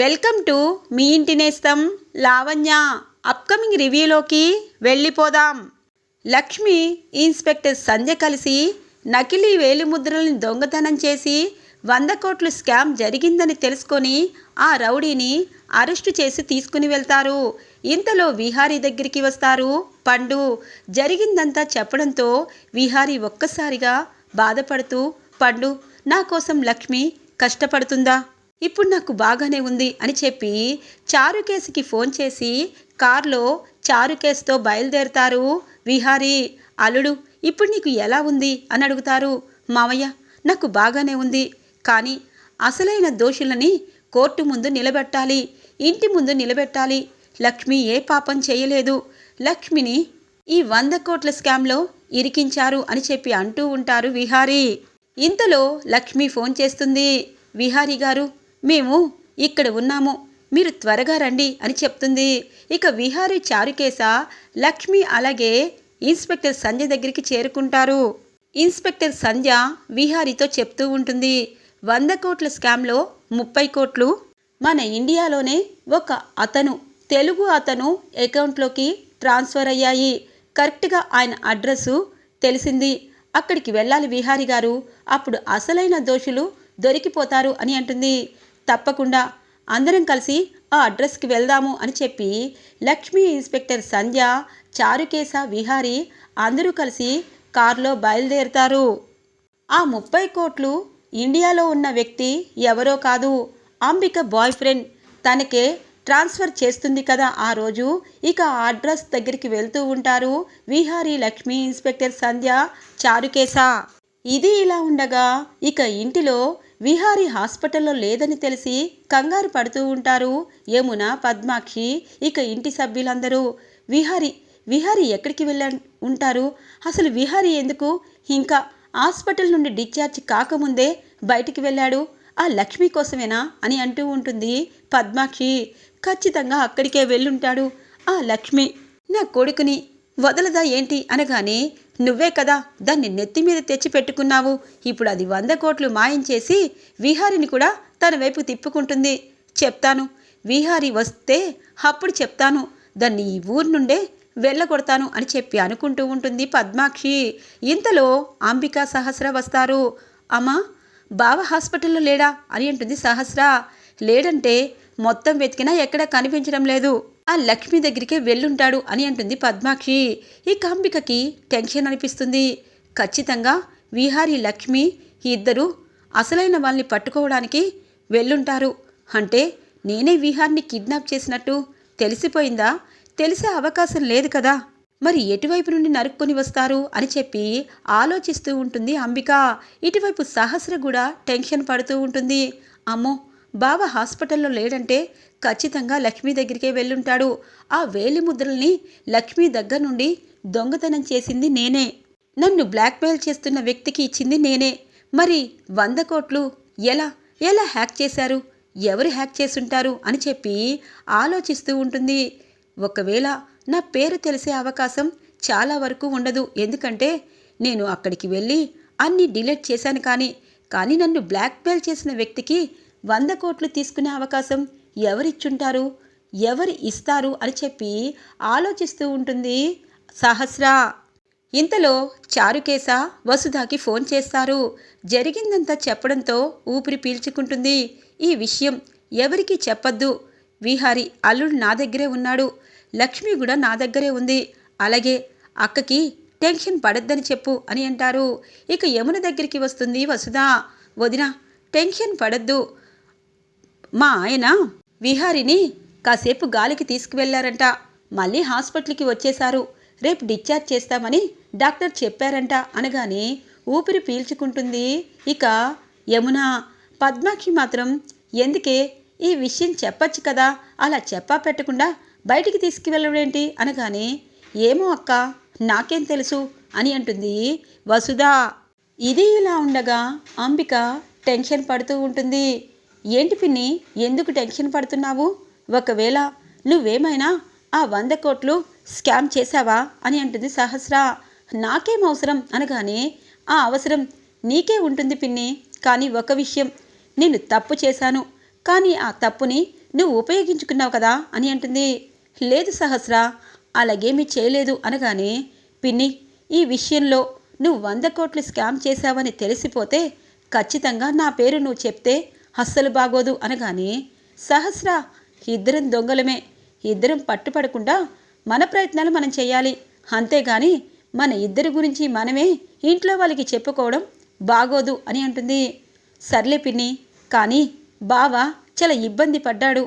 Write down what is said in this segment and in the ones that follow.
Welcome to me ఇంటి నేస్తం Lavanya. Upcoming రివ్యూలోకి వెళ్ళిపోదాం. లక్ష్మి ఇన్స్పెక్టర్ సంధ్య కలిసి నకిలీ వేలిముద్రల్ని దొంగతనం చేసి వంద కోట్లు స్కామ్ జరిగిందని తెలుసుకొని ఆ రౌడీని అరెస్టు చేసి తీసుకుని వెళ్తారు. ఇంతలో విహారీ దగ్గరికి వస్తారు. పండు జరిగిందంతా చెప్పడంతో విహారీ ఒక్కసారిగా బాధపడుతూ పండు నా కోసం లక్ష్మి కష్టపడుతుందా? ఇప్పుడు నాకు బాగానే ఉంది అని చెప్పి చారుకేసుకి ఫోన్ చేసి కార్లో చారుకేసుతో బయలుదేరుతారు విహారీ. అల్లుడు ఇప్పుడు నీకు ఎలా ఉంది? అని అడుగుతారు. మావయ్య నాకు బాగానే ఉంది. కానీ అసలైన దోషులని కోర్టు ముందు నిలబెట్టాలి. ఇంటి ముందు నిలబెట్టాలి. లక్ష్మి ఏ పాపం చేయలేదు. లక్ష్మిని ఈ వంద కోట్ల స్కామ్లో ఇరికించారు అని చెప్పి అంటూ ఉంటారు విహారీ. ఇంతలో లక్ష్మి ఫోన్ చేస్తుంది. విహారీ గారు మేము ఇక్కడ ఉన్నాము. మీరు త్వరగా రండి అని చెప్తుంది. ఇక విహారీ చారుకేశ లక్ష్మి అలాగే ఇన్స్పెక్టర్ సంజయ్ దగ్గరికి చేరుకుంటారు. ఇన్స్పెక్టర్ సంధ్య విహారీతో చెప్తూ ఉంటుంది. వంద కోట్ల స్కామ్లో ముప్పై కోట్లు మన ఇండియాలోనే ఒక అతను తెలుగు అతను అకౌంట్లోకి ట్రాన్స్ఫర్ అయ్యాయి. కరెక్ట్గా ఆయన అడ్రస్సు తెలిసింది. అక్కడికి వెళ్ళాలి విహారీ గారు. అప్పుడు అసలైన దోషులు దొరికిపోతారు అని అంటుంది. తప్పకుండా అందరం కలిసి ఆ అడ్రస్కి వెళ్దాము అని చెప్పి లక్ష్మీ ఇన్స్పెక్టర్ సంధ్య చారుకేశ విహారి అందరూ కలిసి కారులో బయలుదేరుతారు. ఆ ముప్పై కోట్లు ఇండియాలో ఉన్న వ్యక్తి ఎవరో కాదు అంబిక బాయ్ ఫ్రెండ్. తనకే ట్రాన్స్ఫర్ చేస్తుంది కదా ఆ రోజు. ఇక ఆ అడ్రస్ దగ్గరికి వెళ్తూ ఉంటారు విహారీ లక్ష్మీ ఇన్స్పెక్టర్ సంధ్య చారుకేశ. ఇది ఇలా ఉండగా ఇక ఇంటిలో విహారీ హాస్పిటల్లో లేదని తెలిసి కంగారు పడుతూ ఉంటారు. యమున పద్మాక్షి ఇక ఇంటి సభ్యులందరూ. విహారీ విహారీ ఎక్కడికి వెళ్ళ ఉంటారు? అసలు విహారీ ఎందుకు? ఇంకా హాస్పిటల్ నుండి డిశ్చార్జ్ కాకముందే బయటికి వెళ్ళాడు. ఆ లక్ష్మి కోసమేనా అని అంటూ ఉంటుంది పద్మాక్షి. ఖచ్చితంగా అక్కడికే వెళ్ళుంటాడు ఆ లక్ష్మి. నా కొడుకుని వదలదా ఏంటి? అనగానే నువ్వే కదా దాన్ని నెత్తి మీద తెచ్చి పెట్టుకున్నావు. ఇప్పుడు అది వంద కోట్లు మాయం చేసి విహారిని కూడా తన వైపు తిప్పుకుంటుంది. చెప్తాను. విహారి వస్తే అప్పుడు చెప్తాను. దాన్ని ఈ ఊరు నుండే వెళ్ళగొడతాను అని చెప్పి అనుకుంటూ ఉంటుంది పద్మాక్షి. ఇంతలో అంబికా సహస్ర వస్తారు. అమ్మా బావ హాస్పిటల్లో లేడా? అని అంటుంది సహస్ర. లేడంటే మొత్తం వెతికినా ఎక్కడా కనిపించడం లేదు. ఆ లక్ష్మి దగ్గరికే వెళ్ళుంటాడు అని అంటుంది పద్మాక్షి. ఈ కాంబికకి టెన్షన్ అనిపిస్తుంది. ఖచ్చితంగా విహారీ లక్ష్మి ఇద్దరు అసలైన వాళ్ళని పట్టుకోవడానికి వెళ్ళుంటారు. అంటే నేనే విహార్ని కిడ్నాప్ చేసినట్టు తెలిసిపోయిందా? తెలిసే అవకాశం లేదు కదా. మరి ఎటువైపు నుండి నరుక్కొని వస్తారు అని చెప్పి ఆలోచిస్తూ ఉంటుంది అంబిక. ఇటువైపు సహస్ర కూడా టెన్షన్ పడుతూ ఉంటుంది. అమ్మో బావ హాస్పిటల్లో లేడంటే ఖచ్చితంగా లక్ష్మి దగ్గరికే వెళ్ళుంటాడు. ఆ వేలి ముద్రల్ని లక్ష్మి దగ్గర నుండి దొంగతనం చేసింది నేనే. నన్ను బ్లాక్మెయిల్ చేస్తున్న వ్యక్తికి ఇచ్చింది నేనే. మరి వంద కోట్లు ఎలా ఎలా హ్యాక్ చేశారు? ఎవరు హ్యాక్ చేసుంటారు? అని చెప్పి ఆలోచిస్తూ ఉంటుంది. ఒకవేళ నా పేరు తెలిసే అవకాశం చాలా వరకు ఉండదు. ఎందుకంటే నేను అక్కడికి వెళ్ళి అన్ని డిలీట్ చేశాను కానీ కానీ నన్ను బ్లాక్మెయిల్ చేసిన వ్యక్తికి వంద కోట్లు తీసుకునే అవకాశం ఎవరిచ్చుంటారు? ఎవరు ఇస్తారు? అని చెప్పి ఆలోచిస్తూ ఉంటుంది సహస్ర. ఇంతలో చారుకేశ వసుధాకి ఫోన్ చేస్తారు. జరిగిందంతా చెప్పడంతో ఊపిరి పీల్చుకుంటుంది. ఈ విషయం ఎవరికి చెప్పద్దు. విహారి అల్లుడు నా దగ్గరే ఉన్నాడు. లక్ష్మి కూడా నా దగ్గరే ఉంది. అలాగే అక్కకి టెన్షన్ పడద్దని చెప్పు అని అంటారు. ఇక యమున దగ్గరికి వస్తుంది వసుధ. వదిన టెన్షన్ పడద్దు. మా ఆయన విహారిని కాసేపు గాలికి తీసుకువెళ్ళారంట. మళ్ళీ హాస్పిటల్కి వచ్చేశారు. రేపు డిశ్చార్జ్ చేస్తామని డాక్టర్ చెప్పారంట. అనగానే ఊపిరి పీల్చుకుంటుంది. ఇక యమున పద్మాక్షి మాత్రం ఎందుకే ఈ విషయం చెప్పచ్చు కదా? అలా చెప్పా పెట్టకుండా బయటికి తీసుకువెళ్ళడేంటి? అనగానే ఏమో అక్క నాకేం తెలుసు అని అంటుంది వసుధ. ఇది ఇలా ఉండగా అంబిక టెన్షన్ పడుతూ ఉంటుంది. ఏంటి పిన్ని? ఎందుకు టెన్షన్ పడుతున్నావు? ఒకవేళ నువ్వేమైనా ఆ వంద కోట్లు స్కామ్ చేశావా? అని అంటుంది సహస్ర. నాకేం అవసరం అనగానే ఆ అవసరం నీకే ఉంటుంది పిన్ని. కానీ ఒక విషయం నేను తప్పు చేశాను. కానీ ఆ తప్పుని నువ్వు ఉపయోగించుకున్నావు కదా? అని అంటుంది. లేదు సహస్ర అలాగేమీ చేయలేదు అనగానే పిన్ని ఈ విషయంలో నువ్వు వంద కోట్లు స్కామ్ చేశావని తెలిసిపోతే ఖచ్చితంగా నా పేరు నువ్వు చెప్తే అస్సలు బాగోదు అనగానే సహస్ర ఇద్దరం దొంగలమే. ఇద్దరం పట్టుపడకుండా మన ప్రయత్నాలు మనం చేయాలి. అంతేగాని మన ఇద్దరి గురించి మనమే ఇంట్లో వాళ్ళకి చెప్పుకోవడం బాగోదు అని అంటుంది. సర్లే పిన్ని కానీ బావ చాలా ఇబ్బంది పడ్డాడు.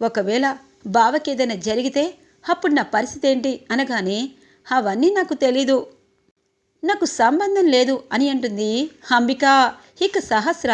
ఒకవేళ బావకి ఏదైనా జరిగితే అప్పుడు నా పరిస్థితి ఏంటి అనగానే అవన్నీ నాకు తెలీదు. నాకు సంబంధం లేదు అని అంటుంది అంబిక. ఇక సహస్ర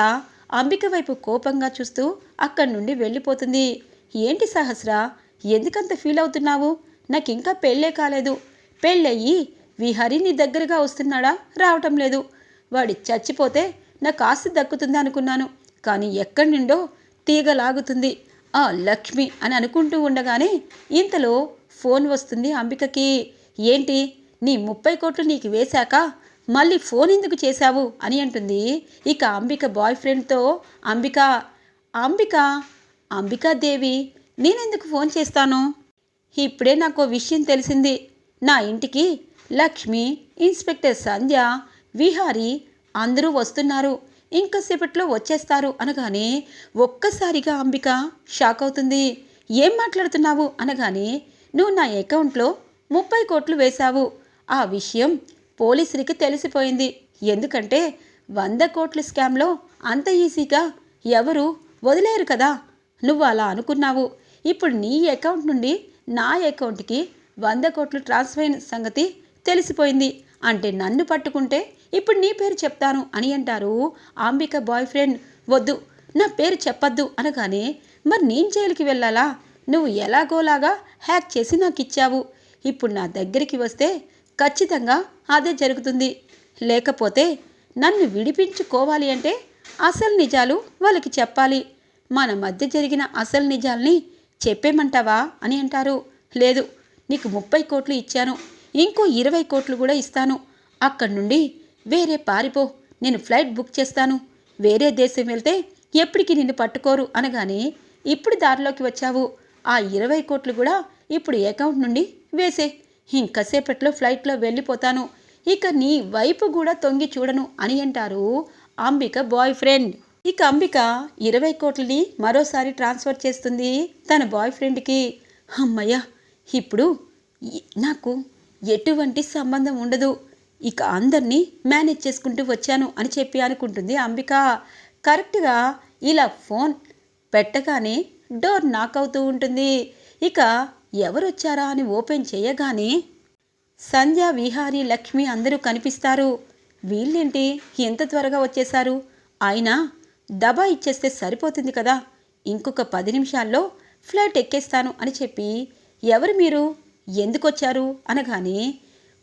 అంబిక వైపు కోపంగా చూస్తూ అక్కడి నుండి వెళ్ళిపోతుంది. ఏంటి సహస్ర? ఎందుకంత ఫీల్ అవుతున్నావు? నాకు ఇంకా పెళ్ళే కాలేదు. పెళ్ళయ్యి విహరి నీ దగ్గరగా వస్తున్నాడా? రావటం లేదు. వాడి చచ్చిపోతే నాకు ఆస్తి దక్కుతుంది అనుకున్నాను. కానీ ఎక్కడి నుండో తీగలాగుతుంది. ఆ లక్ష్మి అని అనుకుంటూ ఉండగానే ఇంతలో ఫోన్ వస్తుంది అంబికకి. ఏంటి? నీ ముప్పై కోట్లు నీకు వేశాక మళ్ళీ ఫోన్ ఎందుకు చేశావు అని అంటుంది. ఇక అంబిక బాయ్ ఫ్రెండ్తో అంబిక అంబిక అంబికాదేవి నేనెందుకు ఫోన్ చేస్తాను? ఇప్పుడే నాకు విషయం తెలిసింది. నా ఇంటికి లక్ష్మి ఇన్స్పెక్టర్ సంధ్య విహారి అందరూ వస్తున్నారు. ఇంకసేపట్లో వచ్చేస్తారు అనగానే ఒక్కసారిగా అంబిక షాక్ అవుతుంది. ఏం మాట్లాడుతున్నావు? అనగానే నువ్వు నా అకౌంట్లో ముప్పై కోట్లు వేశావు. ఆ విషయం పోలీసులకి తెలిసిపోయింది. ఎందుకంటే వంద కోట్ల స్కామ్లో అంత ఈజీగా ఎవరు వదిలేరు కదా. నువ్వు అలా అనుకున్నావు. ఇప్పుడు నీ అకౌంట్ నుండి నా అకౌంట్కి వంద కోట్లు ట్రాన్స్ఫర్ అయిన సంగతి తెలిసిపోయింది. అంటే నన్ను పట్టుకుంటే ఇప్పుడు నీ పేరు చెప్తాను అని అంటారు అంబిక బాయ్ ఫ్రెండ్. వద్దు నా పేరు చెప్పొద్దు అనగానే మరి నేను జైలుకి వెళ్ళాలా? నువ్వు ఎలాగోలాగా హ్యాక్ చేసి నాకు ఇచ్చావు. ఇప్పుడు నా దగ్గరికి వస్తే ఖచ్చితంగా అదే జరుగుతుంది. లేకపోతే నన్ను విడిపించుకోవాలి అంటే అసలు నిజాలు వాళ్ళకి చెప్పాలి. మన మధ్య జరిగిన అసలు నిజాల్ని చెప్పేమంటావా అని అంటారు. లేదు నీకు ముప్పై కోట్లు ఇచ్చాను. ఇంకో ఇరవై కోట్లు కూడా ఇస్తాను. అక్కడి నుండి వేరే పారిపో. నేను ఫ్లైట్ బుక్ చేస్తాను. వేరే దేశం వెళ్తే ఎప్పటికీ నిన్ను పట్టుకోరు అనగానే ఇప్పుడు దారిలోకి వచ్చావు. ఆ ఇరవై కోట్లు కూడా ఇప్పుడు అకౌంట్ నుండి వేసే. ఇంకసేపట్లో ఫ్లైట్లో వెళ్ళిపోతాను. ఇక నీ వైపు కూడా తొంగి చూడను అని అంటారు అంబిక బాయ్ ఫ్రెండ్ ఇక అంబిక ఇరవై కోట్లని మరోసారి ట్రాన్స్ఫర్ చేస్తుంది తన బాయ్ ఫ్రెండ్కి అమ్మయ్య ఇప్పుడు నాకు ఎటువంటి సంబంధం ఉండదు. ఇక అందరినీ మేనేజ్ చేసుకుంటూ వచ్చాను అని చెప్పి అనుకుంటుంది అంబిక. కరెక్ట్గా ఇలా ఫోన్ పెట్టగానే డోర్ నాక్ అవుతూ ఉంటుంది. ఇక ఎవరు వచ్చారా అని ఓపెన్ చేయగానే సంధ్య విహారి లక్ష్మి అందరూ కనిపిస్తారు. వీళ్ళేంటి? ఎంత త్వరగా వచ్చేశారు? అయినా దబా ఇచ్చేస్తే సరిపోతుంది కదా. ఇంకొక పది నిమిషాల్లో ఫ్లైట్ ఎక్కేస్తాను అని చెప్పి ఎవరు మీరు? ఎందుకు వచ్చారు అనగానే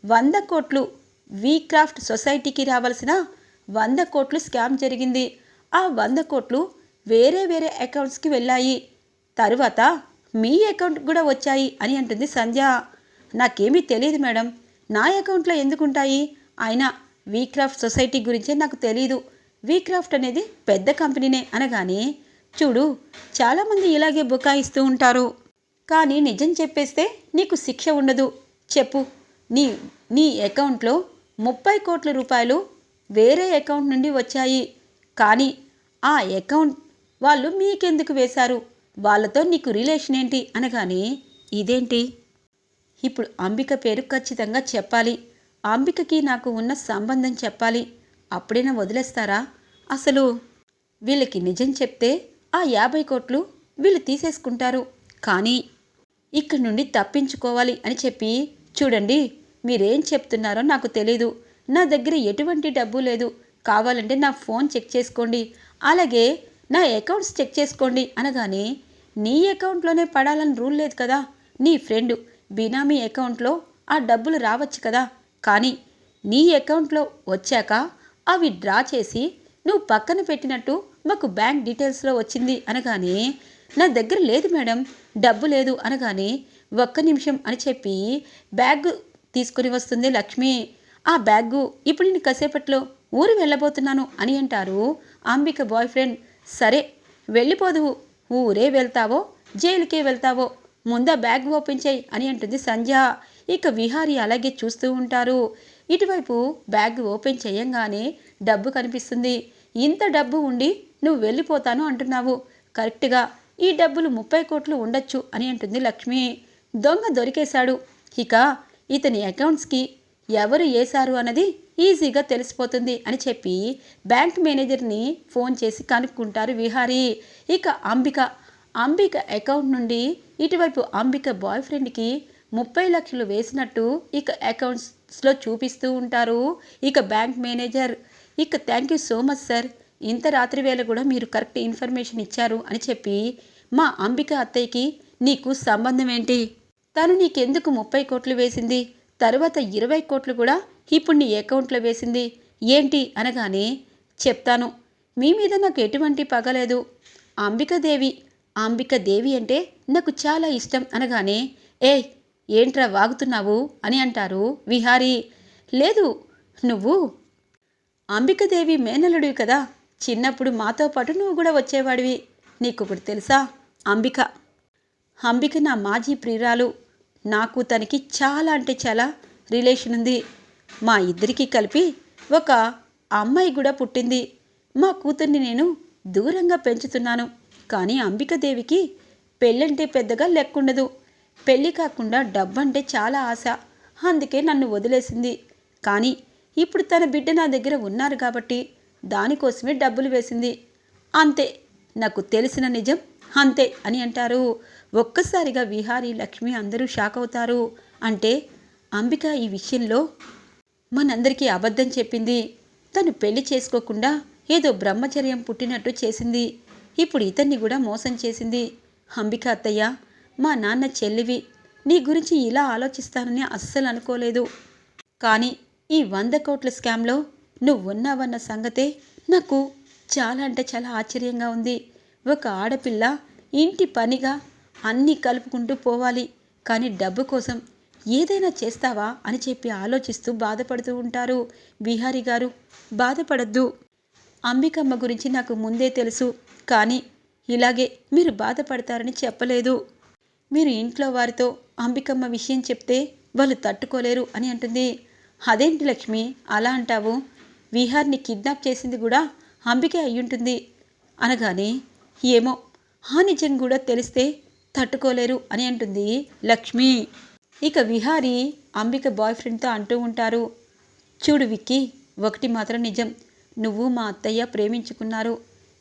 వంద కోట్లు వీక్రాఫ్ట్ సొసైటీకి రావాల్సిన వంద కోట్లు స్కామ్ జరిగింది. ఆ వంద కోట్లు వేరే వేరే అకౌంట్స్కి వెళ్ళాయి. తరువాత మీ అకౌంట్ కూడా వచ్చాయి అని అంటుంది సంధ్య. నాకేమీ తెలియదు మేడం. నా అకౌంట్లో ఎందుకుంటాయి? అయినా వీక్రాఫ్ట్ సొసైటీ గురించే నాకు తెలీదు. వీక్రాఫ్ట్ అనేది పెద్ద కంపెనీనే అనగానే చూడు చాలామంది ఇలాగే బుకాయిస్తూ ఉంటారు. కానీ నిజం చెప్పేస్తే నీకు శిక్ష ఉండదు. చెప్పు నీ నీ అకౌంట్లో ముప్పై కోట్ల రూపాయలు వేరే అకౌంట్ నుండి వచ్చాయి. కానీ ఆ అకౌంట్ వాళ్ళు మీకెందుకు వేశారు? వాళ్ళతో నీకు రిలేషన్ ఏంటి? అనగానే ఇదేంటి? ఇప్పుడు అంబిక పేరు ఖచ్చితంగా చెప్పాలి. అంబికకి నాకు ఉన్న సంబంధం చెప్పాలి. అప్పుడైనా వదిలేస్తారా? అసలు వీళ్ళకి నిజం చెప్తే ఆ యాభై కోట్లు వీళ్ళు తీసేసుకుంటారు. కానీ ఇక్కడి నుండి తప్పించుకోవాలి అని చెప్పి చూడండి మీరేం చెప్తున్నారో నాకు తెలీదు. నా దగ్గర ఎటువంటి డబ్బు లేదు. కావాలంటే నా ఫోన్ చెక్ చేసుకోండి. అలాగే నా అకౌంట్స్ చెక్ చేసుకోండి అనగానే నీ అకౌంట్లోనే పడాలని రూల్ లేదు కదా. నీ ఫ్రెండ్ బినామీ అకౌంట్లో ఆ డబ్బులు రావచ్చు కదా. కానీ నీ అకౌంట్లో వచ్చాక అవి డ్రా చేసి నువ్వు పక్కన పెట్టినట్టు మాకు బ్యాంక్ డీటెయిల్స్లో వచ్చింది అనగానే నా దగ్గర లేదు మేడం డబ్బు లేదు అనగానే ఒక్క నిమిషం అని చెప్పి బ్యాగ్ తీసుకుని వస్తుంది లక్ష్మి. ఆ బ్యాగు ఇప్పుడు నేను కాసేపట్లో ఊరు వెళ్ళబోతున్నాను అని అంటారు అంబిక బాయ్ ఫ్రెండ్. సరే వెళ్ళిపోదువు. ఊరే వెళ్తావో జైలుకే వెళ్తావో ముందా బ్యాగ్ ఓపెన్ చేయి అని అంటుంది సంధ్య. ఇక విహారి అలాగే చూస్తూ ఉంటారు. ఇటువైపు బ్యాగ్ ఓపెన్ చేయంగానే డబ్బు కనిపిస్తుంది. ఇంత డబ్బు ఉండి నువ్వు వెళ్ళిపోతాను అంటున్నావు. కరెక్ట్గా ఈ డబ్బులు ముప్పై కోట్లు ఉండొచ్చు అని అంటుంది లక్ష్మి. దొంగ దొరికేశాడు. ఇక ఇతని అకౌంట్స్కి ఎవరు వేశారు అన్నది ఈజీగా తెలిసిపోతుంది అని చెప్పి బ్యాంక్ మేనేజర్ని ఫోన్ చేసి కనుక్కుంటారు విహారీ. ఇక అంబిక అంబిక అకౌంట్ నుండి ఇటువైపు అంబిక బాయ్ ఫ్రెండ్కి ముప్పై లక్షలు వేసినట్టు ఇక అకౌంట్స్లో చూపిస్తూ ఉంటారు. ఇక బ్యాంక్ మేనేజర్ ఇక thank you so much sir ఇంత రాత్రి వేళ కూడా మీరు కరెక్ట్ ఇన్ఫర్మేషన్ ఇచ్చారు అని చెప్పి మా అంబిక అత్తయ్యకి నీకు సంబంధం ఏంటి? తను నీకెందుకు ముప్పై కోట్లు వేసింది? తర్వాత ఇరవై కోట్లు కూడా ఇప్పుడు నీ అకౌంట్లో వేసింది. ఏంటి అనగానే చెప్తాను. మీ మీద నాకు ఎటువంటి పగలేదు అంబికాదేవి అంబిక దేవి అంటే నాకు చాలా ఇష్టం అనగానే ఏ ఏంట్రా వాగుతున్నావు? అని అంటారు విహారీ. లేదు నువ్వు? అంబికదేవి మేనలుడివి కదా చిన్నప్పుడు మాతో పాటు నువ్వు కూడా వచ్చేవాడివి. నీకు ఇప్పుడు తెలుసా అంబిక? అంబిక నా మాజీ ప్రియురాలు. నాకు తనకి చాలా అంటే చాలా రిలేషన్ ఉంది. మా ఇద్దరికి కలిపి ఒక అమ్మాయి కూడా పుట్టింది. మా కూతుర్ని నేను దూరంగా పెంచుతున్నాను. కానీ అంబికదేవికి పెళ్ళంటే పెద్దగా లెక్కుండదు. పెళ్ళి కాకుండా డబ్బంటే చాలా ఆశ. అందుకే నన్ను వదిలేసింది. కానీ ఇప్పుడు తన బిడ్డ నా దగ్గర ఉన్నారు కాబట్టి దానికోసమే డబ్బులు వేసింది. అంతే నాకు తెలిసిన నిజం అంతే అని అంటారు. ఒక్కసారిగా విహారీ లక్ష్మి అందరూ షాక్ అవుతారు. అంటే అంబిక ఈ విషయంలో మనందరికీ అబద్ధం చెప్పింది. తను పెళ్ళి చేసుకోకుండా ఏదో బ్రహ్మచర్యం పుట్టినట్టు చేసింది. ఇప్పుడు ఇతన్ని కూడా మోసం చేసింది. అంబిక అత్తయ్య మా నాన్న చెల్లివి. నీ గురించి ఇలా ఆలోచిస్తానని అస్సలు అనుకోలేదు. కానీ ఈ వంద కోట్ల స్కామ్లో నువ్వు ఉన్నావన్న సంగతే నాకు చాలా అంటే చాలా ఆశ్చర్యంగా ఉంది. ఒక ఆడపిల్ల ఇంటి పనిగా అన్నీ కలుపుకుంటూ పోవాలి. కానీ డబ్బు కోసం ఏదైనా చేస్తావా అని చెప్పి ఆలోచిస్తూ బాధపడుతూ ఉంటారు విహారి గారు. బాధపడద్దు. అంబికమ్మ గురించి నాకు ముందే తెలుసు. కానీ ఇలాగే మీరు బాధపడతారని చెప్పలేదు. మీరు ఇంట్లో వారితో అంబికమ్మ విషయం చెప్తే వాళ్ళు తట్టుకోలేరు అని అంటుంది. అదేంటి లక్ష్మి? అలా అంటావు? విహార్ని కిడ్నాప్ చేసింది కూడా అంబికే అయ్యుంటుంది. అనగానే ఏమో ఆ నిజం కూడా తెలిస్తే తట్టుకోలేరు అని అంటుంది లక్ష్మి. ఇక విహారి అంబిక బాయ్ ఫ్రెండ్తో అంటూ ఉంటారు. చూడు విక్కీ ఒకటి మాత్రం నిజం. నువ్వు మా అత్తయ్య ప్రేమించుకున్నారు.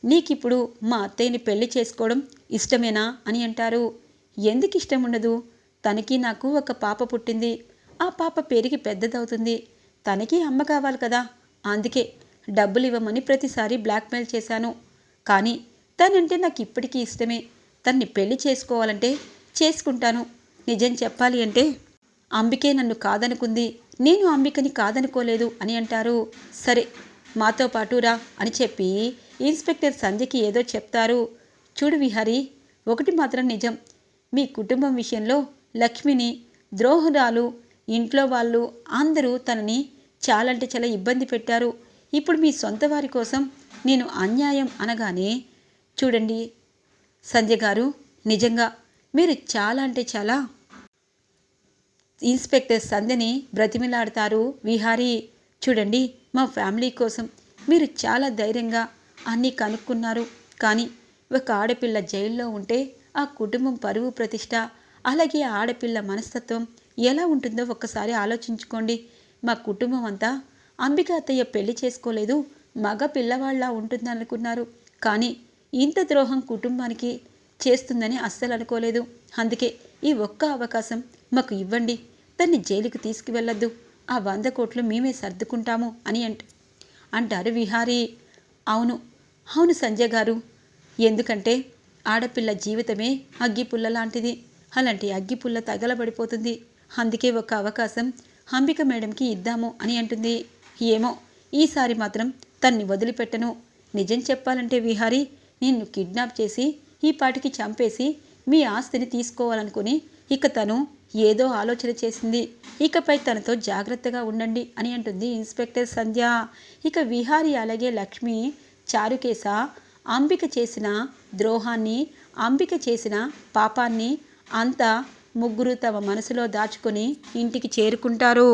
నీకిప్పుడు మా అత్తయ్యని పెళ్ళి చేసుకోవడం ఇష్టమేనా అని అంటారు. ఎందుకు ఇష్టం ఉండదు? తనకి నాకు ఒక పాప పుట్టింది. ఆ పాప పెరిగి పెద్దదవుతుంది. తనకి అమ్మ కావాలి కదా. అందుకే డబ్బులు ఇవ్వమని ప్రతిసారి బ్లాక్మెయిల్ చేశాను. కానీ తనంటే నాకు ఇప్పటికీ ఇష్టమే. తన్ని పెళ్ళి చేసుకోవాలంటే చేసుకుంటాను. నిజం చెప్పాలి అంటే అంబికే నన్ను కాదనుకుంది. నేను అంబికని కాదనుకోలేదు అని అంటారు. సరే మాతో పాటు రా అని చెప్పి ఇన్స్పెక్టర్ సంధ్యకి ఏదో చెప్తారు. చూడు విహారి ఒకటి మాత్రం నిజం. మీ కుటుంబం విషయంలో లక్ష్మిని ద్రోహురాలు ఇంట్లో వాళ్ళు అందరూ తనని చాలా అంటే చాలా ఇబ్బంది పెట్టారు. ఇప్పుడు మీ సొంత వారి కోసం నేను అన్యాయం అనగానే చూడండి సంధ్య గారు నిజంగా మీరు చాలా అంటే చాలా ఇన్స్పెక్టర్ సంధ్యని బ్రతిమిలాడతారు. విహారీ చూడండి మా ఫ్యామిలీ కోసం మీరు చాలా ధైర్యంగా అన్నీ కనుక్కున్నారు. కానీ ఒక ఆడపిల్ల జైల్లో ఉంటే ఆ కుటుంబం పరువు ప్రతిష్ట. అలాగే ఆ ఆడపిల్ల మనస్తత్వం ఎలా ఉంటుందో ఒక్కసారి ఆలోచించుకోండి. మా కుటుంబం అంతా అంబిక అత్తయ్య పెళ్ళి చేసుకోలేదు మగ పిల్లవాళ్ళ ఉంటుందనుకున్నారు. కానీ ఇంత ద్రోహం కుటుంబానికి చేస్తుందని అస్సలు అనుకోలేదు. అందుకే ఈ ఒక్క అవకాశం మాకు ఇవ్వండి. దాన్ని జైలుకు తీసుకువెళ్ళొద్దు. ఆ వంద కోట్లు మేమే సర్దుకుంటాము అని అంట అంటారు విహారీ. అవును. అవును సంజయ్ గారు. ఎందుకంటే ఆడపిల్ల జీవితమే అగ్గిపుల్ల లాంటిది. అలాంటి అగ్గిపుల్ల తగలబడిపోతుంది. అందుకే ఒక అవకాశం అంబిక మేడంకి ఇద్దాము అని అంటుంది. ఏమో ఈసారి మాత్రం తన్ని వదిలిపెట్టను. నిజం చెప్పాలంటే విహారీ నిన్ను కిడ్నాప్ చేసి ఈ పాటికి చంపేసి మీ ఆస్తిని తీసుకోవాలనుకుని ఇక తను ఏదో ఆలోచన చేసింది. ఇకపై తనతో జాగ్రత్తగా ఉండండి అని అంటుంది ఇన్స్పెక్టర్ సంధ్య. ఇక విహారీ అలాగే లక్ష్మి చారుకేశ అంబిక చేసిన ద్రోహాన్ని అంబిక చేసిన పాపాన్ని అంతా ముగ్గురు తమ మనసులో దాచుకొని ఇంటికి చేరుకుంటారు.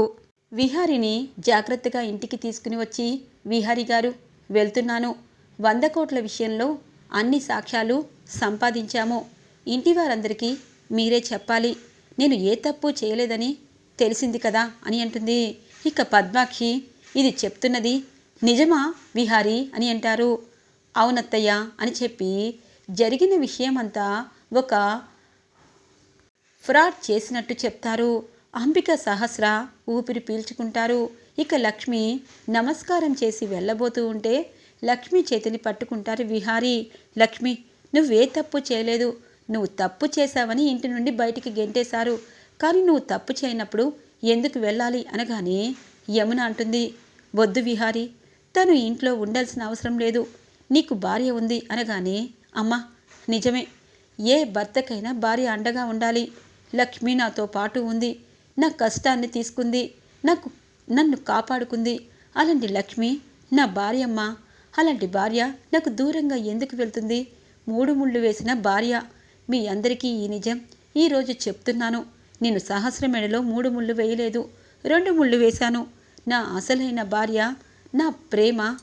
విహారిని జాగ్రత్తగా ఇంటికి తీసుకుని వచ్చి విహారి గారు వెళ్తున్నాను. వంద కోట్ల విషయంలో అన్ని సాక్ష్యాలు సంపాదించాము. ఇంటి వారందరికీ మీరే చెప్పాలి. నేను ఏ తప్పు చేయలేదని తెలిసింది కదా అని అంటుంది. ఇక పద్మాక్షి ఇది చెప్తున్నది నిజమా విహారి? అని అంటారు. అవునత్తయ్య అని చెప్పి జరిగిన విషయమంతా ఒక ఫ్రాడ్ చేసినట్టు చెప్తారు. అంబిక సహస్ర ఊపిరి పీల్చుకుంటారు. ఇక లక్ష్మి నమస్కారం చేసి వెళ్ళబోతూ ఉంటే లక్ష్మి చేతిని పట్టుకుంటారు విహారీ. లక్ష్మి నువ్వే తప్పు చేయలేదు. నువ్వు తప్పు చేశావని ఇంటి నుండి బయటికి గెంటేశారు. కానీ నువ్వు తప్పు చేయనప్పుడు ఎందుకు వెళ్ళాలి అనగానే యమున అంటుంది వద్దు విహారి తను ఇంట్లో ఉండాల్సిన అవసరం లేదు. నీకు భార్య ఉంది అనగానే అమ్మా నిజమే. ఏ భర్తకైనా భార్య అండగా ఉండాలి. లక్ష్మి నాతో పాటు ఉంది. నా కష్టాన్ని తీసుకుంది. నాకు నన్ను కాపాడుకుంది. అలాంటి లక్ష్మి నా భార్యమ్మ అలాంటి భార్య నాకు దూరంగా ఎందుకు వెళ్తుంది? మూడు ముళ్ళు వేసిన భార్య మీ అందరికీ ఈ నిజం. ఈరోజు చెప్తున్నాను. నేను సహస్ర మెడలో మూడు ముళ్ళు వేయలేదు. రెండు ముళ్ళు వేశాను. నా అసలైన భార్య నా ప్రేమ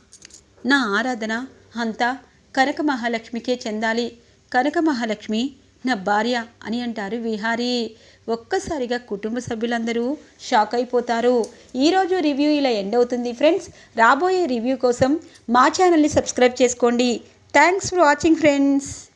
నా ఆరాధన అంతా కనక మహాలక్ష్మికే చెందాలి. కనక మహాలక్ష్మి నా భార్య అని అంటారు విహారీ. ఒక్కసారిగా కుటుంబ సభ్యులందరూ షాక్ అయిపోతారు. ఈరోజు రివ్యూ ఇలా ఎండ్ అవుతుంది. ఫ్రెండ్స్ రాబోయే రివ్యూ కోసం మా ఛానల్ని సబ్స్క్రైబ్ చేసుకోండి. Thanks for watching friends.